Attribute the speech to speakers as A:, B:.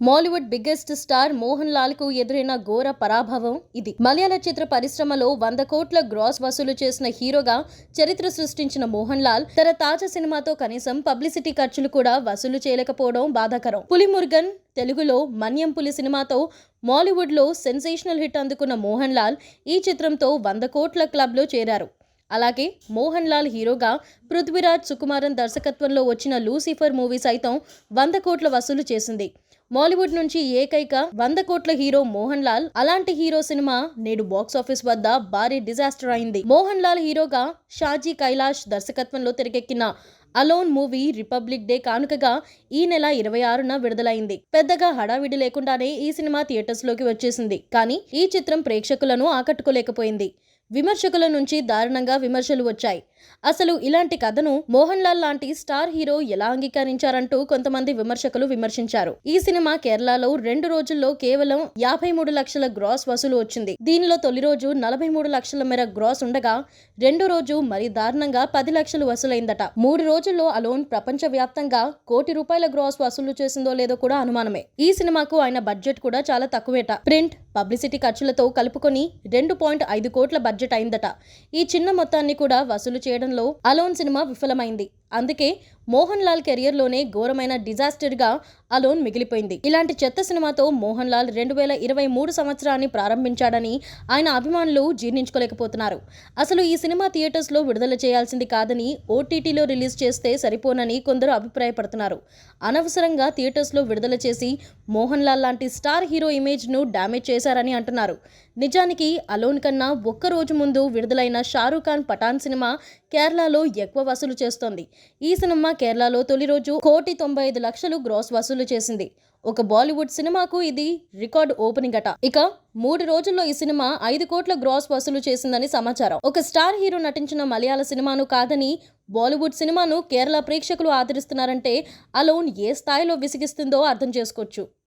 A: Mollywood biggest star Mohan లాల్కు ఎదురైన ఘోర పరాభవం ఇది. మలయాళ చిత్ర పరిశ్రమలో వంద కోట్ల గ్రాస్ వసూలు చేసిన హీరోగా చరిత్ర సృష్టించిన మోహన్ లాల్ తన తాజా సినిమాతో కనీసం పబ్లిసిటీ ఖర్చులు కూడా వసూలు చేయలేకపోవడం బాధాకరం. పులిమురుగన్ తెలుగులో మన్యం పులి సినిమాతో మాలీవుడ్లో సెన్సేషనల్ హిట్ అందుకున్న మోహన్ లాల్ ఈ చిత్రంతో వంద కోట్ల క్లబ్లో చేరారు. అలాగే మోహన్ లాల్ హీరోగా పృథ్వీరాజ్ సుకుమారన్ దర్శకత్వంలో వచ్చిన లూసిఫర్ మూవీ సైతం వంద కోట్ల వసూలు చేసింది. మాలీవుడ్ నుంచి ఏకైక వంద కోట్ల హీరో మోహన్ లాల్ అలాంటి హీరో సినిమా నేడు బాక్స్ ఆఫీస్ వద్ద భారీ డిజాస్టర్ అయింది. మోహన్ లాల్ హీరోగా షాజీ కైలాష్ దర్శకత్వంలో తెరకెక్కిన అలోన్ మూవీ రిపబ్లిక్ డే కానుకగా ఈ నెల ఇరవై ఆరున విడుదలైంది. పెద్దగా హడావిడి లేకుండానే ఈ సినిమా థియేటర్స్లోకి వచ్చేసింది. కానీ ఈ చిత్రం ప్రేక్షకులను ఆకట్టుకోలేకపోయింది. విమర్శకుల నుంచి దారుణంగా విమర్శలు వచ్చాయి. అసలు ఇలాంటి కథను మోహన్ లాల్ లాంటి స్టార్ హీరో ఎలా అంగీకరించారంటూ కొంతమంది విమర్శకులు విమర్శించారు. ఈ సినిమా కేరళలో రెండు రోజుల్లో కేవలం యాభై మూడు లక్షల గ్రాస్ వసూలు వచ్చింది. దీనిలో తొలి రోజు నలభై మూడు లక్షల మేర గ్రాస్ ఉండగా రెండో రోజు మరి దారుణంగా పది లక్షలు వసూలైందట. మూడు రోజుల్లో అలోన్ ప్రపంచ వ్యాప్తంగా కోటి రూపాయల గ్రాస్ వసూలు చేసిందో లేదో కూడా అనుమానమే. ఈ సినిమాకు ఆయన బడ్జెట్ కూడా చాలా తక్కువేట. ప్రింట్ పబ్లిసిటీ ఖర్చులతో కలుపుకొని రెండు పాయింట్ ఐదు కోట్ల బడ్జెట్ అయిందట. ఈ చిన్న మొత్తాన్ని కూడా వసూలు చేయడంలో అలోన్ సినిమా విఫలమైంది. అందుకే మోహన్ లాల్ కెరియర్లోనే ఘోరమైన డిజాస్టర్గా అలోన్ మిగిలిపోయింది. ఇలాంటి చెత్త సినిమాతో మోహన్ లాల్ రెండు వేల ఇరవై మూడు సంవత్సరాన్ని ప్రారంభించాడని ఆయన అభిమానులు జీర్ణించుకోలేకపోతున్నారు. అసలు ఈ సినిమా థియేటర్స్లో విడుదల చేయాల్సింది కాదని ఓటీటీలో రిలీజ్ చేస్తే సరిపోనని కొందరు అభిప్రాయపడుతున్నారు. అనవసరంగా థియేటర్స్లో విడుదల చేసి మోహన్ లాల్ లాంటి స్టార్ హీరో ఇమేజ్ను డ్యామేజ్ చేశారని అంటున్నారు. నిజానికి అలోన్ కన్నా ఒక్క రోజు ముందు విడుదలైన షారూఖ్ ఖాన్ పఠాన్ సినిమా కేరళలో ఎక్కువ వసూలు చేస్తోంది. ఈ సినిమా కేరళలో తొలి రోజు కోటి తొంభై ఐదు లక్షలు గ్రాస్ వసూలు చేసింది. ఒక బాలీవుడ్ సినిమాకు ఇది రికార్డ్ ఓపెనింగ్ అట. ఇక మూడు రోజుల్లో ఈ సినిమా ఐదు కోట్ల గ్రాస్ వసూలు చేసిందని సమాచారం. ఒక స్టార్ హీరో నటించిన మలయాళ సినిమాను కాదని బాలీవుడ్ సినిమాను కేరళ ప్రేక్షకులు ఆదరిస్తున్నారంటే అలోన్ ఏ స్థాయిలో విసిగిస్తుందో అర్థం చేసుకోవచ్చు.